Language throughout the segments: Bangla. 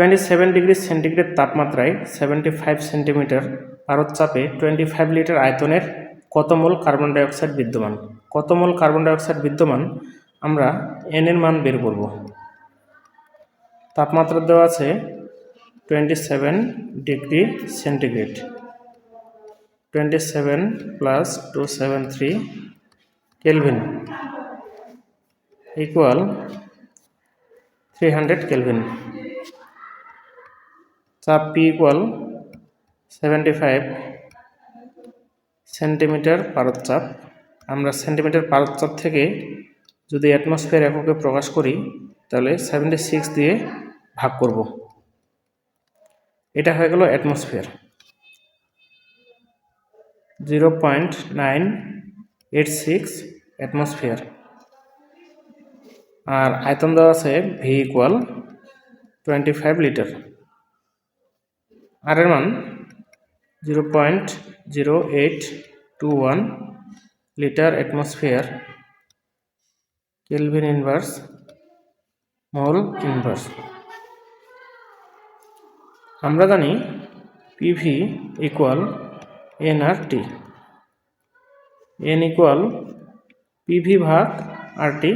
টোয়েন্টি সেভেন ডিগ্রি সেন্টিগ্রেড তাপমাত্রায় সেভেন্টি ফাইভ সেন্টিমিটার পারদচাপে টোয়েন্টি ফাইভ লিটার আয়তনের কত মোল কার্বন ডাইঅক্সাইড বিদ্যমান? কত মোল কার্বন ডাইঅক্সাইড বিদ্যমান? আমরা এন এর মান বের করব। তাপমাত্রা দেওয়া আছে twenty seven degree centigrade twenty seven plus two seven three kelvin equal three hundred kelvin চাপ P equal seventy five centimetre পারদচাপ আমরা সেন্টিমিটার পারদচাপ থেকে যদি অ্যাটমসফিয়ার এককে প্রকাশ করি, তাহলে সেভেন্টি সিক্স দিয়ে ভাগ করব। এটা হয়ে গেল atmosphere zero point nine eight six atmosphere আর আয়তন দেওয়া আছে V equal twenty five litre R এর মান zero point zero eight two one litre atmosphere kelvin inverse mole inverse আমরা জানি PV equal N R T N equal PV ভাগ আর টি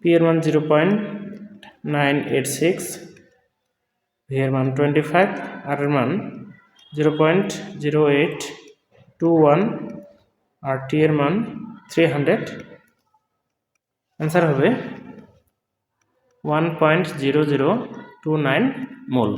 পি এর মান zero point nine eight six, V এর মান টোয়েন্টি ফাইভ, আর এর মান zero point zero eight two one, R T এর মান থ্রি হান্ড্রেড। অ্যান্সার হবে one point zero zero two nine mole.